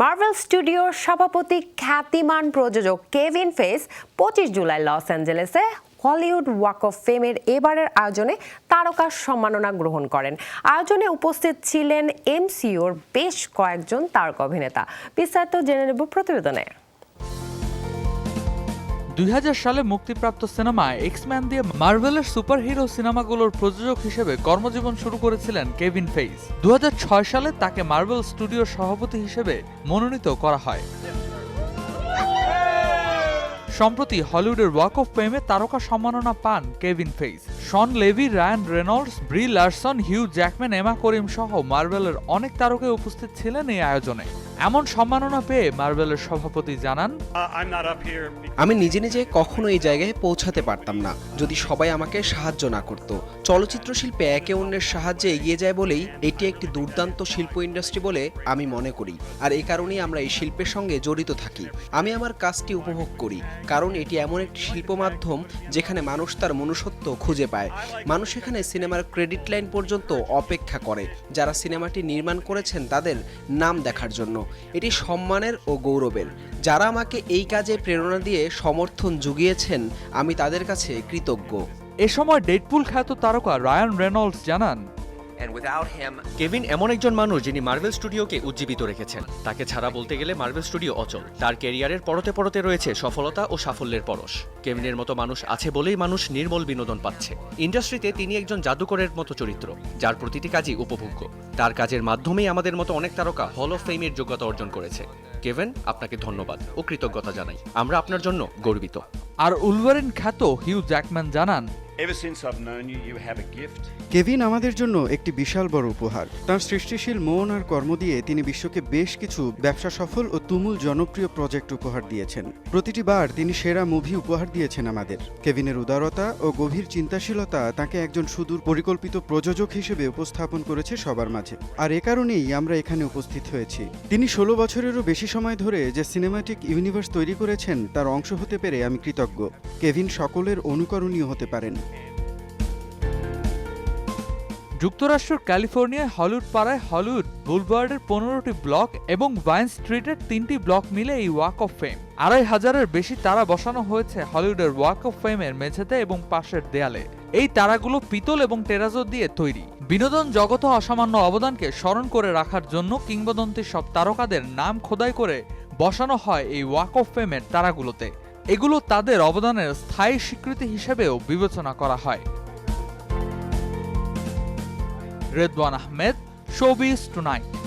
Marvel স্টুডিওর সভাপতি খ্যাতিমান প্রযোজক কেভিন ফেস পঁচিশ জুলাই লস অ্যাঞ্জেলেসে হলিউড ওয়াক অফ ফেমের এবারের আয়োজনে তারকার সম্মাননা গ্রহণ করেন। আয়োজনে উপস্থিত ছিলেন এমসিওর বেশ কয়েকজন তারকা অভিনেতা। বিস্তারিত জেনে নেব প্রতিবেদনে। দুই হাজার সালে মুক্তিপ্রাপ্ত সিনেমা এক্সম্যান দিয়ে মার্ভেলের সুপারহিরো সিনেমাগুলোর প্রযোজক হিসেবে কর্মজীবন শুরু করেছিলেন কেভিন ফেইস দু হাজার ছয় সালে তাকে মার্ভেল স্টুডিওর সভাপতি হিসেবে মনোনীত করা হয়। সম্প্রতি হলিউডের ওয়াক অফ ফেমে তারকা সম্মাননা পান Kevin Feige Shawn Levy Ryan Reynolds Brie Larson Hugh Jackman Emma Corrin সহ মার্বেলের অনেক তারকাই উপস্থিত ছিলেন এই আয়োজনে। এমন সম্মাননা পেয়ে মার্বেলের সভাপতি জানান আমি নিজে নিজে কখনো এই জায়গায় পৌঁছাতে পারতাম না। যদি সবাই আমাকে সাহায্য না করত চলচ্চিত্র শিল্পে একে অন্যের সাহায্যে এগিয়ে যায় বলেই এটি একটি দুর্দান্ত শিল্প ইন্ডাস্ট্রি বলে আমি মনে করি। আর এই কারণেই আমরা এই শিল্পের সঙ্গে জড়িত থাকি। আমি আমার কাজটি উপভোগ করি। কারণ এটি এমন একটি শিল্প মাধ্যম যেখানে মানুষ তার মনুষ্যত্ব খুঁজে পায়। মানুষ এখানে সিনেমার ক্রেডিট লাইন পর্যন্ত অপেক্ষা করে, যারা সিনেমাটি নির্মাণ করেছেন তাদের নাম দেখার জন্য। এটি সম্মানের ও গৌরবের। যারা আমাকে এই কাজে প্রেরণা দিয়ে সমর্থন জুগিয়েছেন, আমি তাদের কাছে কৃতজ্ঞ। এ সময় ডেডপুল খ্যাত তারকা রায়ান রেনল্ডস জানান কেভিন এমন একজন মানুষ যিনি মার্ভেল স্টুডিওকে উজ্জীবিত রেখেছেন। তাকে ছাড়া বলতে গেলে মার্ভেল স্টুডিও অচল। তার ক্যারিয়ারের পরতে পরতে রয়েছে সফলতা ও সাফল্যের পরশ। কেভিনের মতো মানুষ আছে বলেই মানুষ নির্মল বিনোদন পাচ্ছে। ইন্ডাস্ট্রিতে তিনি একজন জাদুকরের মতো চরিত্র যার প্রতিটি কাজই উপভোগ্য। তার কাজের মাধ্যমেই আমাদের মতো অনেক তারকা হল অফ ফেমের যোগ্যতা অর্জন করেছে। কেভেন আপনাকে ধন্যবাদ ও কৃতজ্ঞতা জানাই। আমরা আপনার জন্য গর্বিত। আর উলভারিন খ্যাত হিউ জ্যাকম্যান জানান কেভিন আমাদের জন্য একটি বিশাল বড় উপহার। তার সৃষ্টিশীল মন আর কর্ম দিয়ে তিনি বিশ্বকে বেশ কিছু ব্যবসা সফল ও তুমুল জনপ্রিয় প্রজেক্ট উপহার দিয়েছেন। প্রতিটি বার তিনি সেরা মুভি উপহার দিয়েছেন আমাদের। কেভিনের উদারতা ও গভীর চিন্তাশীলতা তাকে একজন সুদূর পরিকল্পিত প্রযোজক হিসেবে উপস্থাপন করেছে সবার মাঝে। আর এ কারণেই আমরা এখানে উপস্থিত হয়েছি। তিনি ষোলো বছরেরও বেশি সময় ধরে যে সিনেমাটিক ইউনিভার্স তৈরি করেছেন, তার অংশ হতে পেরে আমি কৃতজ্ঞ। কেভিন সকলের অনুকরণীয় হতে পারেন। যুক্তরাষ্ট্রের ক্যালিফোর্নিয়ায় হলিউড পাড়ায় হলিউড বুলভার্ডের পনেরোটি ব্লক এবং ভাইন স্ট্রিটের তিনটি ব্লক মিলে এই ওয়াক অফ ফেম। আড়াই হাজারের বেশি তারা বসানো হয়েছে হলিউডের ওয়াক অফ ফেমের মেঝেতে এবং পাশের দেয়ালে। এই তারাগুলো পিতল এবং টেরাজো দিয়ে তৈরি। বিনোদন জগতে অসামান্য অবদানকে স্মরণ করে রাখার জন্য কিংবদন্তি সব তারকাদের নাম খোদাই করে বসানো হয় এই ওয়াক অফ ফেমের তারাগুলোতে। এগুলো তাদের অবদানের স্থায়ী স্বীকৃতি হিসেবেও বিবেচনা করা হয়। Redwan Ahmed showbiz tonight